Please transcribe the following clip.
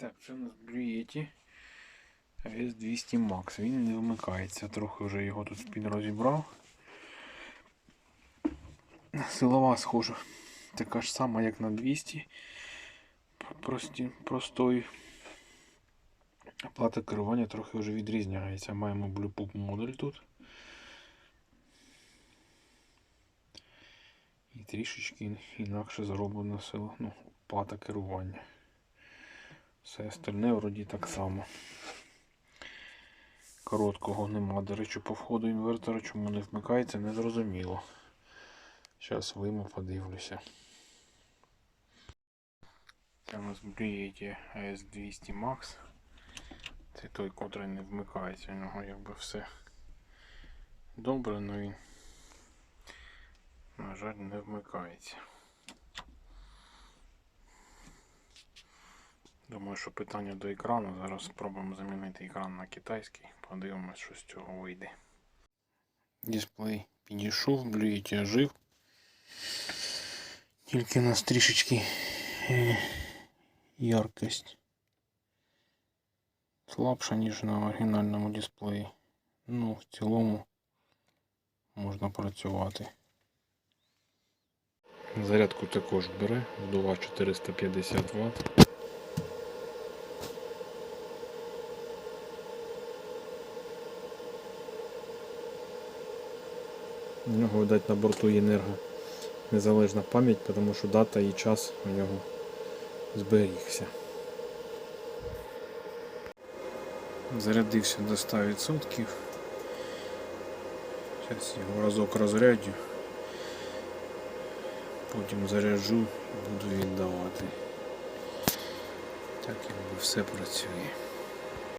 Так, це у нас Blue S200 Max. Він не вмикається. Трохи вже його тут спін розібрав. Силова схожа. Така ж сама, як на 200. Прості, простої. Плата керування трохи вже відрізняється. Маємо Bluepoop модуль тут. І трішечки інакше зроблена сила. Ну, плата керування. Все остальне вроді так само. Короткого нема. До речі, по входу інвертора чому не вмикається, не зрозуміло. Зараз вийму, подивлюся. Це у нас Blue AS200 Max. Це той, котрий не вмикається. У нього якби все добре, але він, на жаль, не вмикається. Думаю, що питання до екрану. Зараз спробуємо замінити екран на китайський. Подивимось, що з цього вийде. Дисплей підійшов, блюєті ожив. Тільки у нас трішечки е, яркость слабша, ніж на оригінальному дисплеї. Ну, в цілому можна працювати. Зарядку також бере, вдова 450 Вт. У нього, видать, на борту енерго незалежна пам'ять, тому що дата і час у нього зберігся. Зарядився до 100%. Зараз його разок розряджу. Потім заряджу і буду віддавати. Так якби все працює.